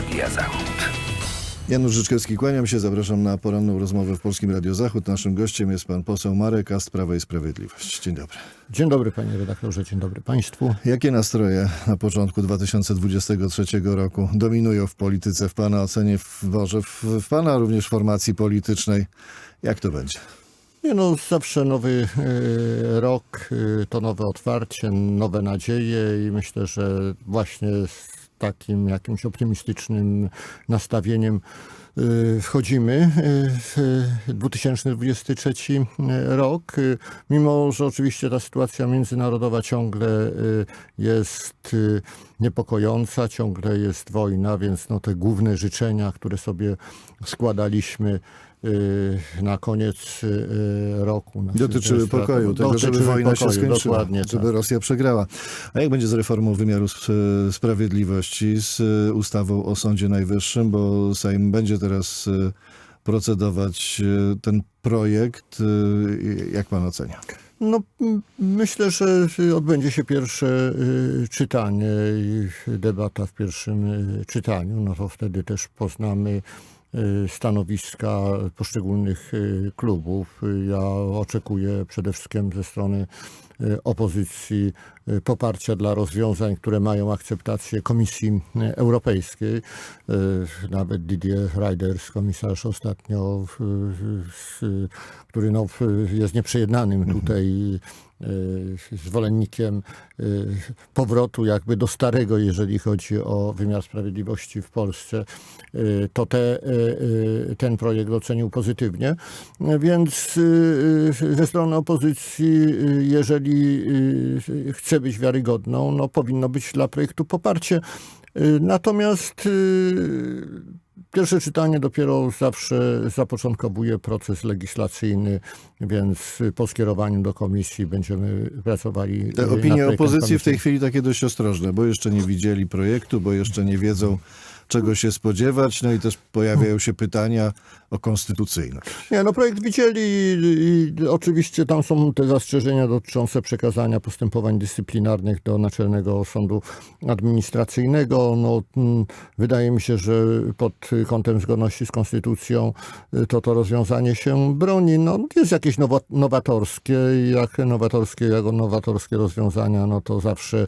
Radia Zachód. Janusz Życzkowski, kłaniam się, zapraszam na poranną rozmowę w Polskim Radio Zachód. Naszym gościem jest pan poseł Marek Ast, Prawa i Sprawiedliwość. Dzień dobry. Dzień dobry panie redaktorze, dzień dobry państwu. Jakie nastroje na początku 2023 roku dominują w polityce, w pana ocenie, w, może w, w pana również formacji politycznej? Jak to będzie? Nie no, zawsze nowy e, rok e, to nowe otwarcie, nowe nadzieje i myślę, że właśnie z takim jakimś optymistycznym nastawieniem e, wchodzimy e, w 2023 rok. E, Mimo, że oczywiście ta sytuacja międzynarodowa ciągle jest niepokojąca, ciągle jest wojna, więc no te główne życzenia, które sobie składaliśmy na koniec e, roku. na Dotyczyły Sylwestra, pokoju, tego, żeby dotyczyły wojna się pokoju, skończyła, Dokładnie, żeby tak. Rosja przegrała. A jak będzie z reformą wymiaru sprawiedliwości, z ustawą o Sądzie Najwyższym, bo Sejm będzie teraz procedować ten projekt. Jak pan ocenia? No, myślę, że y, odbędzie się pierwsze y, czytanie i debata w pierwszym y, czytaniu. No to wtedy też poznamy y, stanowiska poszczególnych y, klubów. Y, Ja oczekuję przede wszystkim ze strony y, opozycji y, poparcia dla rozwiązań, które mają akceptację Komisji y, Europejskiej. Y, Nawet Didier Reinders, komisarz ostatnio, y, y, który no, y, jest nieprzejednanym tutaj y, zwolennikiem y, powrotu jakby do starego, jeżeli chodzi o wymiar sprawiedliwości w Polsce, y, to te, y, y, ten projekt ocenił pozytywnie. Więc y, y, ze strony opozycji, y, jeżeli y, chce być wiarygodną, no powinno być dla projektu poparcie. Y, Natomiast y, Pierwsze czytanie dopiero zawsze zapoczątkowuje proces legislacyjny, więc po skierowaniu do komisji będziemy pracowali. Te opinie opozycji w tej chwili takie dość ostrożne, bo jeszcze nie widzieli projektu, bo jeszcze nie wiedzą, czego się spodziewać, no i też pojawiają się pytania o konstytucyjność. Nie, no projekt widzieli i, i oczywiście tam są te zastrzeżenia dotyczące przekazania postępowań dyscyplinarnych do Naczelnego Sądu Administracyjnego. No, mm, wydaje mi się, że pod kątem zgodności z konstytucją y, to to rozwiązanie się broni. No, jest jakieś nowa, nowatorskie i jak nowatorskie, jak nowatorskie rozwiązania, no to zawsze y,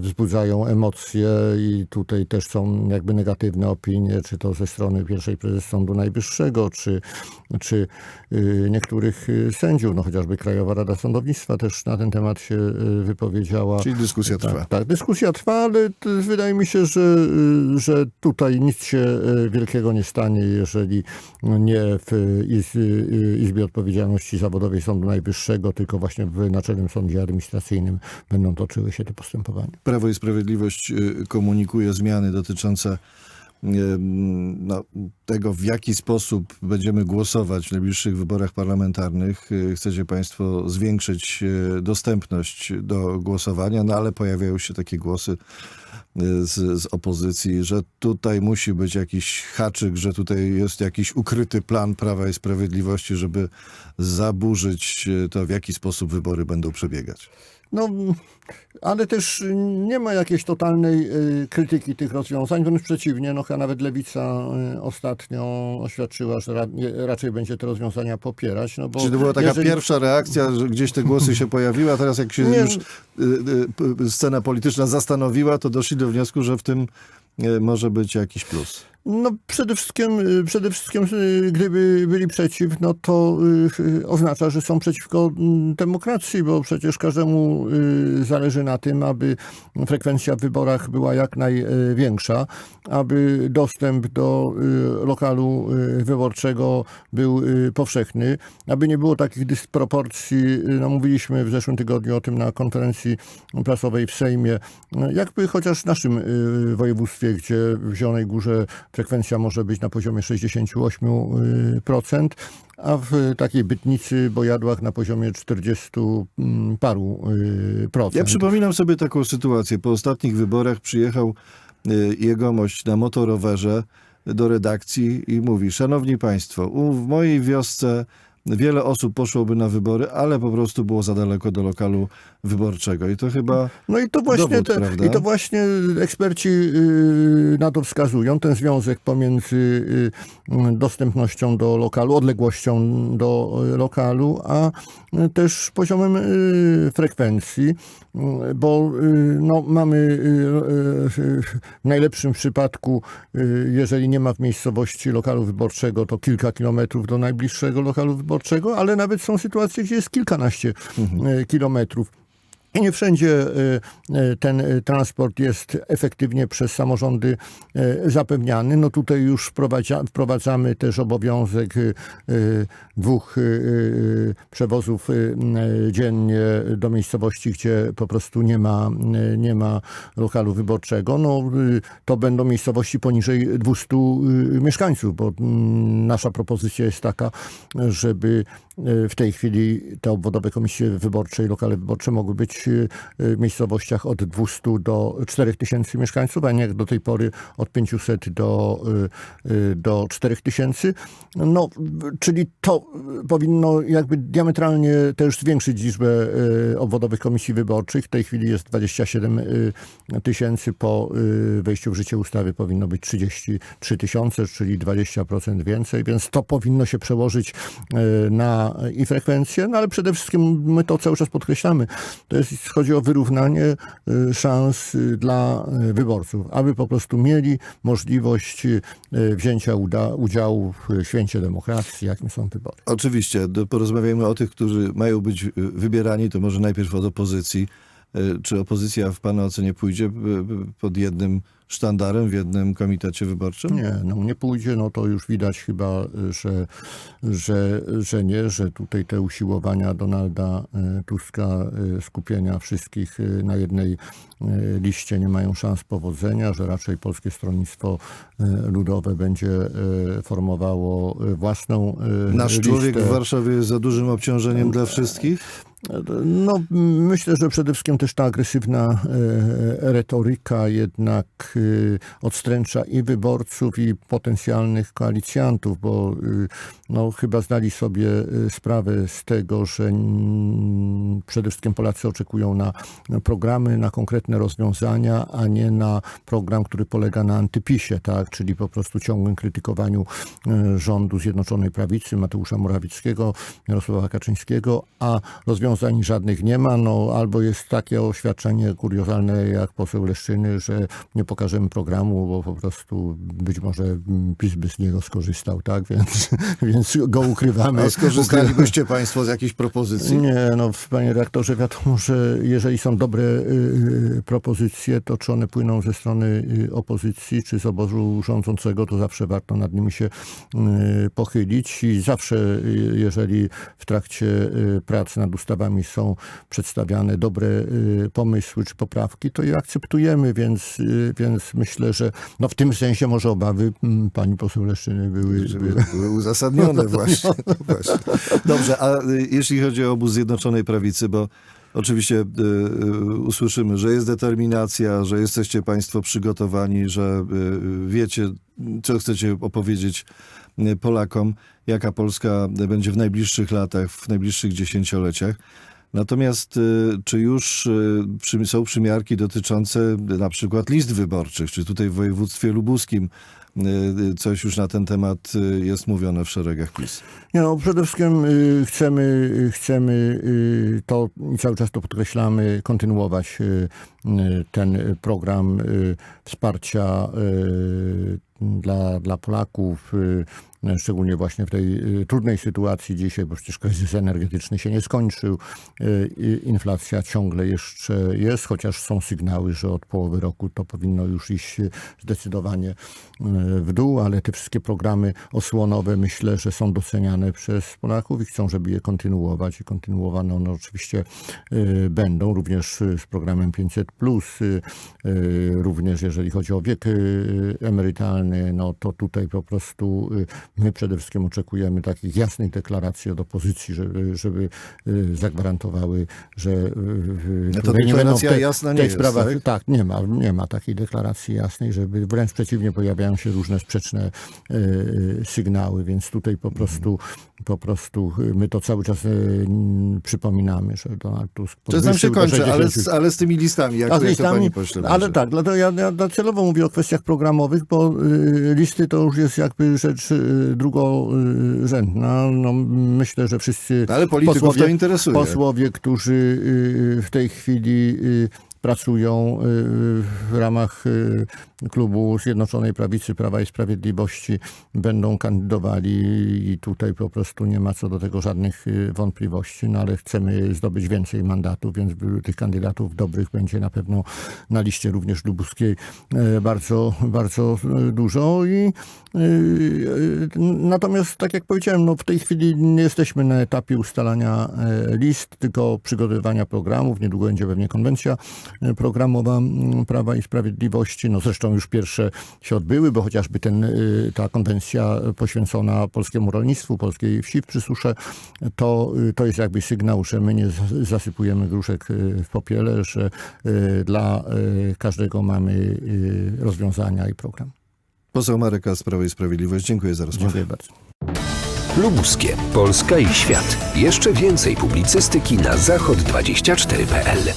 wzbudzają emocje i tutaj też są jakby negatywne opinie, czy to ze strony pierwszej prezes Sądu Najwyższego, czy, czy y, niektórych y, sędziów, no chociażby Krajowa Rada Sądownictwa też na ten temat się y, wypowiedziała. Czyli dyskusja trwa. Tak, tak, dyskusja trwa, ale wydaje mi się, że, że tutaj nic się wielkiego nie stanie, jeżeli nie w Iz, Izbie Odpowiedzialności Zawodowej Sądu Najwyższego, tylko właśnie w Naczelnym Sądzie Administracyjnym będą toczyły się te postępowania. Prawo i Sprawiedliwość komunikuje zmiany dotyczące y, no, tego, w jaki sposób będziemy głosować w najbliższych wyborach parlamentarnych. Y, Chcecie Państwo zwiększyć y, dostępność do głosowania, no ale pojawiają się takie głosy z, z opozycji, że tutaj musi być jakiś haczyk, że tutaj jest jakiś ukryty plan Prawa i Sprawiedliwości, żeby zaburzyć y, to, w jaki sposób wybory będą przebiegać. No, ale też nie ma jakiejś totalnej y, krytyki tych rozwiązań, wręcz przeciwnie, no nawet Lewica y, ostatnio oświadczyła, że raczej będzie te rozwiązania popierać. No bo Czy to była taka jeżeli- pierwsza reakcja, że gdzieś te głosy się pojawiły, a teraz jak się Nie. już scena polityczna zastanowiła, to doszli do wniosku, że w tym może być jakiś plus. No przede wszystkim, y, przede wszystkim y, gdyby byli przeciw, no to oznacza, że są przeciwko mm, demokracji, bo przecież każdemu zależy na tym, aby frekwencja w wyborach była jak największa, aby dostęp do lokalu wyborczego był powszechny, aby nie było takich dysproporcji. No, mówiliśmy w zeszłym tygodniu o tym na konferencji prasowej w Sejmie, jakby chociaż w naszym województwie, gdzie w Zielonej Górze frekwencja może być na poziomie 68%, a w takiej Bytnicy, Bojadłach na poziomie 40 mm, paru y, procent. Ja przypominam sobie taką sytuację. Po ostatnich wyborach przyjechał y, jegomość na motorowerze do redakcji i mówi, szanowni państwo, w mojej wiosce wiele osób poszłoby na wybory, ale po prostu było za daleko do lokalu wyborczego. I to chyba No i to właśnie, Dowód, te, i to właśnie eksperci y, na to wskazują, ten związek pomiędzy y, y, dostępnością do lokalu, odległością do y, lokalu, a y, też poziomem y, frekwencji, y, bo y, no, mamy y, y, y, w najlepszym przypadku, y, jeżeli nie ma w miejscowości lokalu wyborczego, to kilka kilometrów do najbliższego lokalu wyborczego, ale nawet są sytuacje, gdzie jest kilkanaście y, kilometrów. Nie wszędzie y, y, ten y, transport jest efektywnie przez samorządy zapewniany. No tutaj już wprowadza, wprowadzamy też obowiązek dwóch przewozów dziennie do miejscowości, gdzie po prostu nie ma, nie ma lokalu wyborczego. No, to będą miejscowości poniżej 200 y, mieszkańców, bo nasza propozycja jest taka, żeby w tej chwili te obwodowe komisje wyborcze i lokale wyborcze mogły być y, w miejscowościach od 200 do 4000 mieszkańców, a nie jak do tej pory od 500 do, y, do 4000. No, czyli to powinno jakby diametralnie też zwiększyć liczbę obwodowych komisji wyborczych. W tej chwili jest 27 y, tysięcy, po wejściu w życie ustawy powinno być 33 tysiące, czyli 20% więcej, więc to powinno się przełożyć y, i frekwencję, no ale przede wszystkim my to cały czas podkreślamy. To jest, chodzi o wyrównanie y, szans y, dla y, wyborców, aby po prostu mieli możliwość wzięcia uda, udziału w święcie demokracji, jakim są wybory. Oczywiście, porozmawiajmy o tych, którzy mają być wybierani, to może najpierw od opozycji. Czy opozycja w Pana ocenie pójdzie pod jednym sztandarem, w jednym komitecie wyborczym? Nie, no nie pójdzie, no to już widać chyba, że, że, że nie, że tutaj te usiłowania Donalda y, Tuska y, skupienia wszystkich y, na jednej liście nie mają szans powodzenia, że raczej Polskie Stronnictwo Ludowe będzie formowało własną Nasz człowiek listę. w Warszawie jest za dużym obciążeniem dla wszystkich? No, myślę, że przede wszystkim też ta agresywna e, retoryka jednak e, odstręcza i wyborców, i potencjalnych koalicjantów, bo e, no, chyba zdali sobie e, sprawę z tego, że przede wszystkim Polacy oczekują na programy, na konkretne rozwiązania, a nie na program, który polega na antypisie, tak? czyli po prostu ciągłym krytykowaniu rządu Zjednoczonej Prawicy, Mateusza Morawieckiego, Jarosława Kaczyńskiego, a rozwiązań żadnych nie ma. No, albo jest takie oświadczenie kuriozalne jak poseł Leszczyny, że nie pokażemy programu, bo po prostu być może PiS by z niego skorzystał, tak? Więc, więc go ukrywamy. A skorzystalibyście Państwo z jakichś propozycji? Nie, no panie redaktorze, wiadomo, że jeżeli są dobre y, y, propozycje, to czy one płyną ze strony y, opozycji, czy z obozu rządzącego, to zawsze warto nad nimi się y, pochylić i zawsze, y, jeżeli w trakcie prac nad ustawami są przedstawiane dobre pomysły czy poprawki, to je akceptujemy, więc, y, więc myślę, że no w tym sensie może obawy mm, pani poseł Leszczyny były, były były uzasadnione właśnie. właśnie. Dobrze, a y, jeśli chodzi o obóz Zjednoczonej Prawicy, bo oczywiście y, y, usłyszymy, że jest determinacja, że jesteście Państwo przygotowani, że y, wiecie, co chcecie opowiedzieć y, Polakom, jaka Polska będzie w najbliższych latach, w najbliższych dziesięcioleciach. Natomiast y, czy już y, są przymiarki dotyczące na przykład list wyborczych, czy tutaj w województwie lubuskim y, coś już na ten temat jest mówione w szeregach PiS? Nie no, przede wszystkim chcemy, chcemy to i cały czas to podkreślamy, kontynuować ten program wsparcia dla, dla Polaków, szczególnie właśnie w tej y, trudnej sytuacji dzisiaj, bo przecież kryzys energetyczny się nie skończył, y, inflacja ciągle jeszcze jest, chociaż są sygnały, że od połowy roku to powinno już iść y, zdecydowanie w dół, ale te wszystkie programy osłonowe myślę, że są doceniane przez Polaków i chcą, żeby je kontynuować. I kontynuowane one oczywiście będą, również z programem 500+, plus, y, y, również jeżeli chodzi o wiek emerytalny, no to tutaj po prostu my przede wszystkim oczekujemy takich jasnych deklaracji od opozycji, żeby, żeby y, zagwarantowały, że y, y, No to nie będą w tej- jasna jest, sprawach, tak? tak, nie ma, nie ma takiej deklaracji jasnej, żeby wręcz przeciwnie pojawiają się różne sprzeczne e, sygnały, więc tutaj po prostu, po prostu my to cały czas przypominamy, że Donald Tusk Czas nam się kończy, ale 60 z, ale z tymi listami, jak, a z listami, pani pośle ale tak, dlatego ja, ja celowo mówię o kwestiach programowych, bo y, listy to już jest jakby rzecz y, drugorzędna. No, myślę, że wszyscy Ale polityków posłowie, to interesuje. posłowie, którzy y, w tej chwili y, pracują y, w ramach y, klubu Zjednoczonej Prawicy Prawa i Sprawiedliwości będą kandydowali i tutaj po prostu nie ma co do tego żadnych y, wątpliwości, no ale chcemy zdobyć więcej mandatów, więc tych kandydatów dobrych będzie na pewno na liście również lubuskiej e, bardzo, bardzo e, dużo i natomiast tak jak powiedziałem, no w tej chwili nie jesteśmy na etapie ustalania e, list, tylko przygotowywania programów. Niedługo będzie pewnie konwencja programowa m, Prawa i Sprawiedliwości. No zresztą już pierwsze się odbyły, bo chociażby ten, y, ta konwencja poświęcona polskiemu rolnictwu, polskiej wsi w Przysusze, to, y, to jest jakby sygnał, że my nie zasypujemy gruszek y, w popiele, że dla każdego mamy rozwiązania i program. Poseł Marek z Prawa i Sprawiedliwość, dziękuję za rozmowę. Dziękuję bardzo. Lubuskie, Polska i świat. Jeszcze więcej publicystyki na zachod24.pl.